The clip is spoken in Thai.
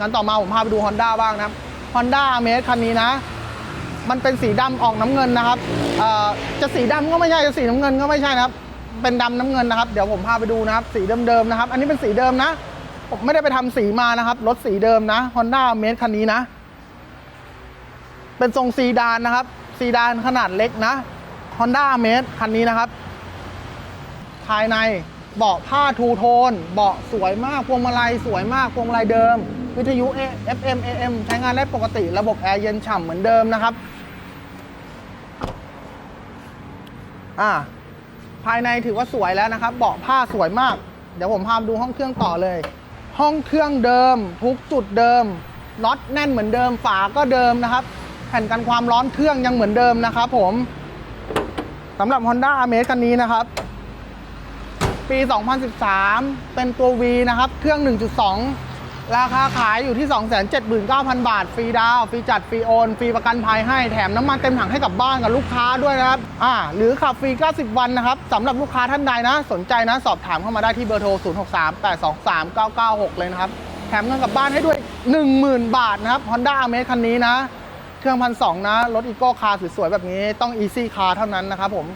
งั้นต่อมาผมพาไปดู Honda บ้างนะครับ Honda a m a z คันนี้นะ มันเป็นสีดำออกน้ำเงินนะครับจะสีดำก็ไม่ใช่จะสีน้ำเงินก็ไม่ใช่นะครับ เป็นดำน้ำเงินนะครับ เดี๋ยวผมพาไปดูนะครับ สีเดิมๆนะครับ อันนี้เป็นสีเดิมนะ ผมไม่ได้ไปทำสีมานะครับ รถสีเดิมนะ Honda a m a z คันนี้นะ เป็นทรงซีดานนะครับซีดานขนาดเล็กนะ Honda a m a z คันนี้นะครับ ภายในเบาะผ้าทูโทน เบาะสวยมากพวงมาลัยสวยมากพวงมาลัยเดิม วิทยุ FM AM ใช้งานได้ปกติระบบแอร์เย็นฉ่ำเหมือนเดิมนะครับ อ่า ภายในถือว่าสวยแล้วนะครับ เบาะผ้าสวยมาก เดี๋ยวผมพาดูห้องเครื่องต่อเลย ห้องเครื่องเดิม ทุกจุดเดิมน็อตแน่นเหมือนเดิม ฝาก็เดิมนะครับ แผ่นกันความร้อนเครื่องยังเหมือนเดิมนะครับผมสำหรับ Honda a m a z คันนี้นะครับ ปี 2013 เป็นตัว V นะครับ เครื่อง 1.2 ราคาขายอยู่ที่ 279,000 บาท ฟรีดาวฟรีจัด ฟรีโอน ฟรีประกันภัยให้ แถมน้ำมันเต็มถังให้กับบ้านกับลูกค้าด้วยนะครับ อ่า หรือขับฟรี 90 วันนะครับสำหรับลูกค้าท่านใดนะ สนใจนะ สอบถามเข้ามาได้ที่เบอร์โทร 0638233996 เลยนะครับ แถมเงินกลับบ้านให้ด้วย 10,000 บาทนะครับ Honda a m a z คันนี้นะ เครื่องพันสนะ รถอีโก้คาร์สวยๆแบบนี้ต้อง Easy Car เท่านั้นนะครับผม